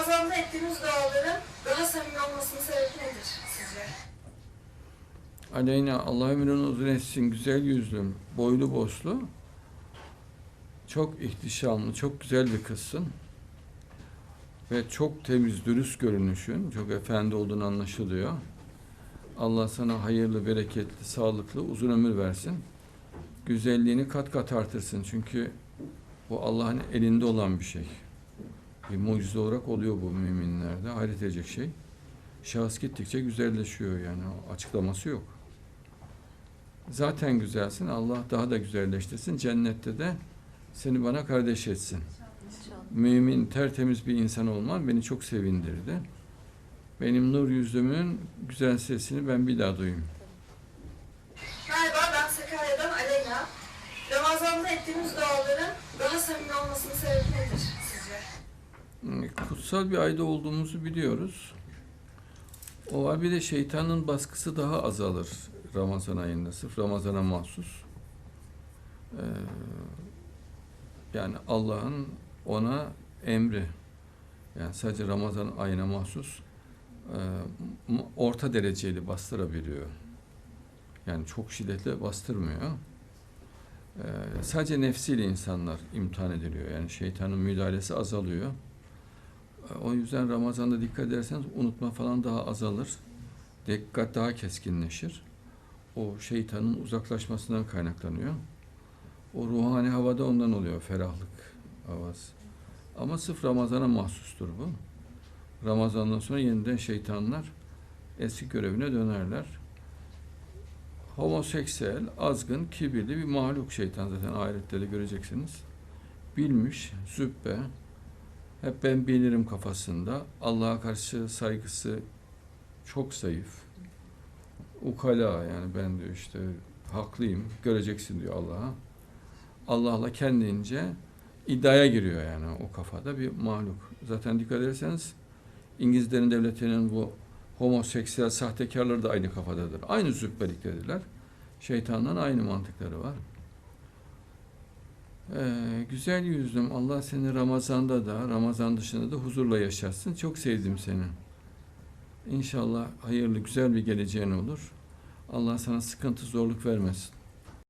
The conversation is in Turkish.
Ramazan'da ettiğiniz duaların daha samimi olmasının sebebi nedir sizce? Aleyna Allah ömrünü uzun etsin. Güzel yüzlüm, boylu boslu. Çok ihtişamlı, çok güzel bir kızsın. Ve çok temiz, dürüst görünüşün. Çok efendi olduğunu anlaşılıyor. Allah sana hayırlı, bereketli, sağlıklı, uzun ömür versin. Güzelliğini kat kat artırsın. Çünkü bu Allah'ın elinde olan bir şey. Bir mucize olarak oluyor bu müminlerde. Hayret edecek şey. Şahıs gittikçe güzelleşiyor yani. Açıklaması yok. Zaten güzelsin. Allah daha da güzelleştirsin. Cennette de seni bana kardeş etsin. Mümin, tertemiz bir insan olman beni çok sevindirdi. Benim nur yüzümün güzel sesini ben bir daha duyayım. Merhaba ben Sakarya'dan Aleyna. Ramazan'da ettiğiniz duaların daha samimi olmasının sebebi nedir Kutsal bir ayda olduğumuzu biliyoruz. O var bir de şeytanın baskısı daha azalır Ramazan ayında. Sırf Ramazan'a mahsus. Ee, yani Allah'ın ona emri. Yani sadece Ramazan ayına mahsus e, orta dereceli bastırabiliyor. Yani çok şiddetle bastırmıyor. Ee, sadece nefsiyle insanlar imtihan ediliyor. Yani şeytanın müdahalesi azalıyor. O yüzden Ramazan'da dikkat ederseniz unutma falan daha azalır. Dikkat daha keskinleşir. O şeytanın uzaklaşmasından kaynaklanıyor. O ruhani havada ondan oluyor ferahlık havası. Ama sırf Ramazan'a mahsustur bu. Ramazan'dan sonra yeniden şeytanlar eski görevine dönerler. Homoseksüel, azgın, kibirli bir mahluk şeytan zaten ahirette de göreceksiniz. Bilmiş, züppe, hep ben bilirim kafasında. Allah'a karşı saygısı çok zayıf. Ukala yani ben diyor işte haklıyım, göreceksin diyor Allah'a. Allah'la kendince iddiaya giriyor yani o kafada bir mahluk. Zaten dikkat ederseniz İngilizlerin devletinin bu homoseksüel sahtekarları da aynı kafadadır. Aynı züppeliktedirler. Şeytandan aynı mantıkları var. Ee, güzel yüzlüm Allah seni Ramazan'da da Ramazan dışında da huzurla yaşatsın. Çok sevdim seni. İnşallah hayırlı güzel bir geleceğin olur. Allah sana sıkıntı zorluk vermesin.